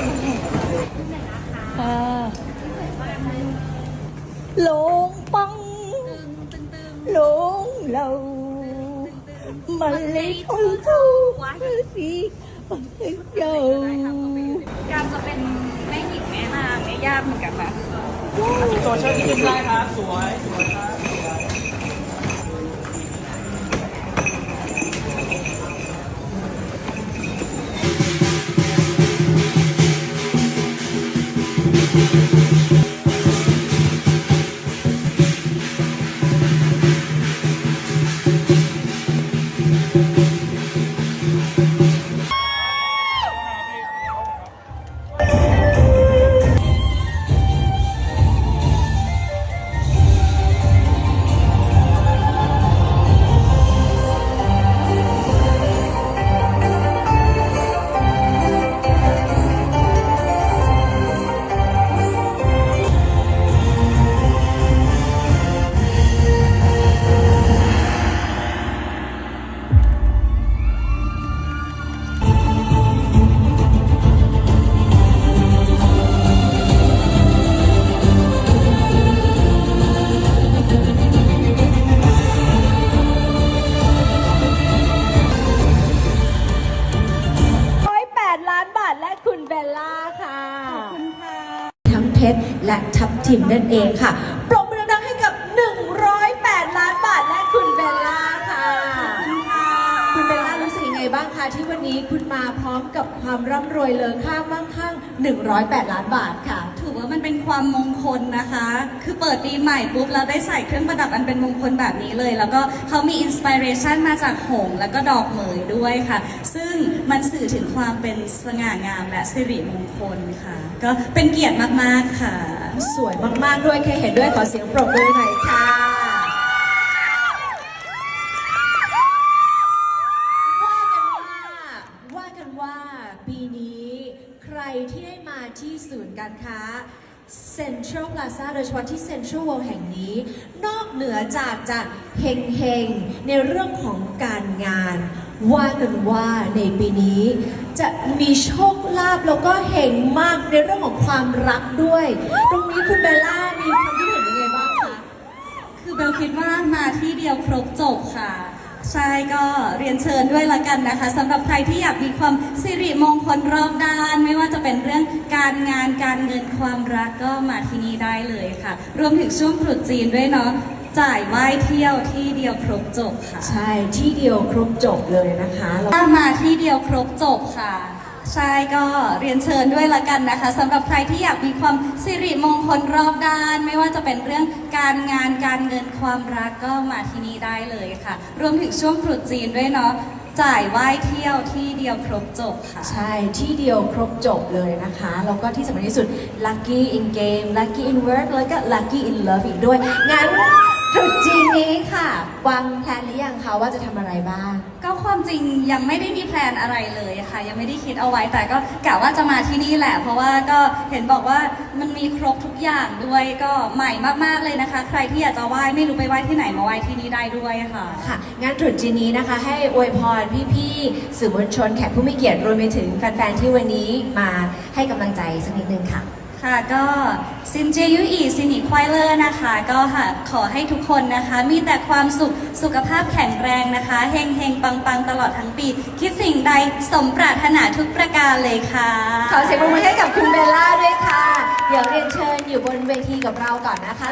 คนค่ะหลงปังหลงเรามันเลยทนทุกสิเจ้าการจะเป็นแม่หญิงแม่นางเนี่ยยากเหมือนกันนะตัวเชิญที่ขึ้นได้ครับสวยสวยครับ ร้ เพชร และทับทิมนั่นเองค่ะปรบมือดังให้กับ 108 ล้านบาทและคุณเบลล่าค่ะ คุณเบลล่ารู้สึกยังไงบ้างคะที่วันนี้คุณมาพร้อมกับความร่ำรวยเลอค่ามั่งคั่ง 108 ล้านบาทค่ะ ถือว่ามันเป็นความมงคลนะคะ คือเปิดปีใหม่ปุ๊บเราได้ใส่เครื่องประดับอันเป็นมงคลแบบนี้เลย แล้วก็เขามีอินสปิเรชันมาจากหงส์แล้วก็ดอกเหมยด้วยค่ะ ซึ่งมันสื่อถึงความเป็นสง่างามและสิริมงคลค่ะ ก็เป็นเกียรติมากๆค่ะ สวยมากๆด้วยแค่เห็นด้วยขอเสียงปรบมือหน่อยค่ะ มาที่ศูนย์การค้า Central Plaza โดยเฉพาะที่ Central World แห่งนี้ นอกเหนือจากจะเฮงเฮงๆ ในเรื่องของการงาน ว่ากันว่าในปีนี้ จะมีโชคลาภแล้วก็เฮงมากในเรื่องของความรักด้วย ตรงนี้คุณเบลล่ามีความคิดเห็นยังไงบ้างคะ คือเบลคิดว่ามาที่เดียวครบจบค่ะ ใช่ก็เรียนเชิญด้วยละกันนะคะสำหรับใครที่อยากมีความสิริมงคลรอบด้าน ไม่ว่าจะเป็นเรื่องการงานการเงินความรักก็มาที่นี่ได้เลยค่ะ รวมถึงช่วงตรุษจีนด้วยเนาะจ่ายไหว้เที่ยวที่เดียวครบจบค่ะใช่ที่เดียวครบจบเลยนะคะแล้ว ถ้ามาที่เดียวครบจบค่ะ ใช่ก็เรียนเชิญด้วยละกันนะคะสำหรับใครที่อยากมีความสิริมงคลรอบด้าน ไม่ว่าจะเป็นเรื่องการงานการเงินความรักก็มาที่นี่ได้เลยค่ะ รวมถึงช่วงตรุษจีนด้วยเนาะจ่ายไหว้เที่ยวที่เดียวครบจบค่ะ ใช่ที่เดียวครบจบเลยนะคะ แล้วก็ที่สำคัญที่สุด lucky in game lucky in work แล้วก็ lucky in love อีกด้วยงั้นตรุษจีน นี้ค่ะ วางแผนหรือยังคะว่าจะทำอะไรบ้าง ก็ความจริงยังไม่ได้มีแพลนอะไรเลยค่ะ ยังไม่ได้คิดเอาไว้แต่ก็กะว่าจะมาที่นี่แหละ เพราะว่าก็เห็นบอกว่ามันมีครบทุกอย่างด้วยก็ใหม่มากๆเลยนะคะ ใครที่อยากจะไหว้ไม่รู้ไปไหว้ที่ไหนมาไหว้ที่นี่ได้ด้วยค่ะ ค่ะงั้นตรุษจีนนี้นะคะ ให้อวยพรพี่ๆสื่อมวลชนแขกผู้มีเกียรติรวมไปถึงแฟนๆที่วันนี้มาให้กำลังใจสักนิดนึงค่ะ ค่ะก็ ซินเจยุอีซินิควายเลอร์นะคะ ก็ค่ะขอให้ทุกคนนะคะ มีแต่ความสุขสุขภาพแข็งแรงนะคะเฮงเฮงปังปังตลอดทั้งปี คิดสิ่งใดสมปรารถนาทุกประการเลยค่ะ ขอเสียงปรบมือให้กับคุณเบลล่าด้วยค่ะ เดี๋ยวเรียนเชิญอยู่บนเวทีกับเราก่อนนะคะ